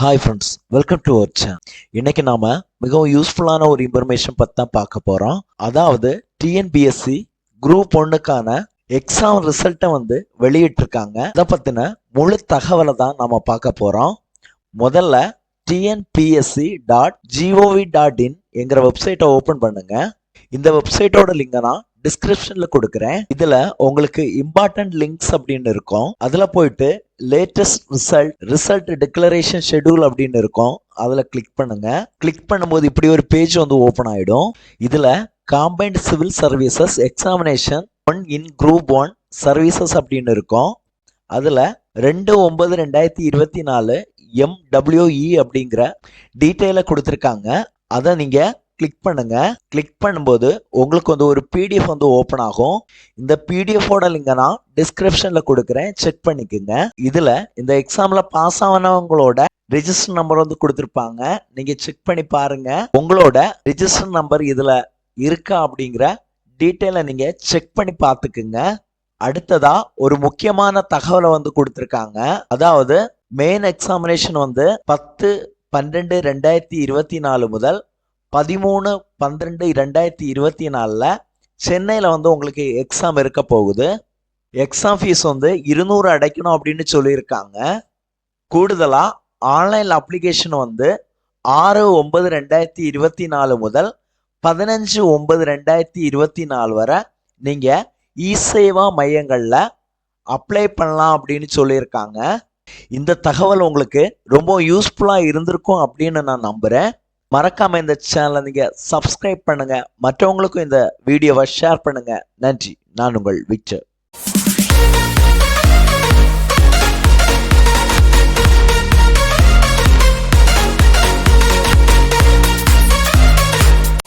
Hi friends welcome to our channel இன்னைக்கு நாம மிகவும் யூஸ்ஃபுல்லான ஒரு இன்ஃபர்மேஷன் பற்றி தான் பார்க்க போகிறோம் அதாவது டிஎன்பிஎஸ்சி குரூப் ஒன்றுக்கான எக்ஸாம் ரிசல்ட்டை வந்து வெளியிட்டிருக்காங்க. அதை பற்றின முழு தகவலை தான் நாம பார்க்க போகிறோம் முதல்ல TNPSC dot gov dot in என்கிற வெப்சைட்டை ஓப்பன் பண்ணுங்க. இந்த வெப்சைட்டோட லிங்கை நான் டிஸ்கிரிப்ஷன்ல கொடுக்குறேன். இதுல உங்களுக்கு இம்பார்ட்டன்ட் லிங்க்ஸ் அப்படின்னு இருக்கும். அதுல போயிட்டு latest result result declaration schedule அப்படின்னு இருக்கும். அதில் கிளிக் பண்ணுங்க. கிளிக் பண்ணும்போது இப்படி ஒரு பேஜ் வந்து ஓப்பன் ஆகிடும் இதில் combined civil services examination one in group one services அப்படின்னு இருக்கும். அதில் ரெண்டு ஒன்பது ரெண்டாயிரத்தி இருபத்தி நாலு எம்டபிள்யூஇ அப்படிங்கிற டீட்டெயிலை கொடுத்துருக்காங்க. அதை நீங்கள் கிளிக் பண்ணுங்க. கிளிக் பண்ணும்போது உங்களுக்கு வந்து ஒரு பிடிஎஃப் வந்து ஓப்பன் ஆகும். இந்த பிடிஎஃபோட லிங்கை நான் டிஸ்கிரிப்ஷன்ல கொடுக்குறேன். செக் பண்ணிக்கோங்க. இதுல இந்த எக்ஸாம்ல பாஸ் ஆனவங்களோட ரிஜிஸ்டர் நம்பர் வந்து கொடுத்துருப்பாங்க. நீங்க செக் பண்ணி பாருங்க. உங்களோட ரிஜிஸ்டர் நம்பர் இதுல இருக்கா அப்படிங்கிற டீட்டெயிலை நீங்க செக் பண்ணி பார்த்துக்குங்க. அடுத்ததா ஒரு முக்கியமான தகவலை வந்து கொடுத்துருக்காங்க. அதாவது மெயின் எக்ஸாமினேஷன் வந்து பத்து பன்னெண்டு ரெண்டாயிரத்தி இருபத்தி நாலு முதல் பதிமூணு பன்னிரெண்டு ரெண்டாயிரத்தி இருபத்தி நாலில் சென்னையில் வந்து உங்களுக்கு எக்ஸாம் இருக்க போகுது. எக்ஸாம் ஃபீஸ் வந்து இருநூறு அடைக்கணும் அப்படின்னு சொல்லியிருக்காங்க. கூடுதலாக ஆன்லைன் அப்ளிகேஷன் வந்து ஆறு ஒன்பது ரெண்டாயிரத்தி இருபத்தி நாலு முதல் பதினஞ்சு ஒன்பது ரெண்டாயிரத்தி இருபத்தி நாலு வரை நீங்கள் இ சேவா மையங்களில் அப்ளை பண்ணலாம் அப்படின்னு சொல்லியிருக்காங்க. இந்த தகவல் உங்களுக்கு ரொம்ப யூஸ்ஃபுல்லாக இருந்திருக்கும் அப்படின்னு நான் நம்புகிறேன் மறக்காம இந்த சேனலை நீங்க சப்ஸ்கிரைப் பண்ணுங்க. மற்றவங்களுக்கும் இந்த வீடியோவை ஷேர் பண்ணுங்க. நன்றி. நான் உங்கள் விக்டர்.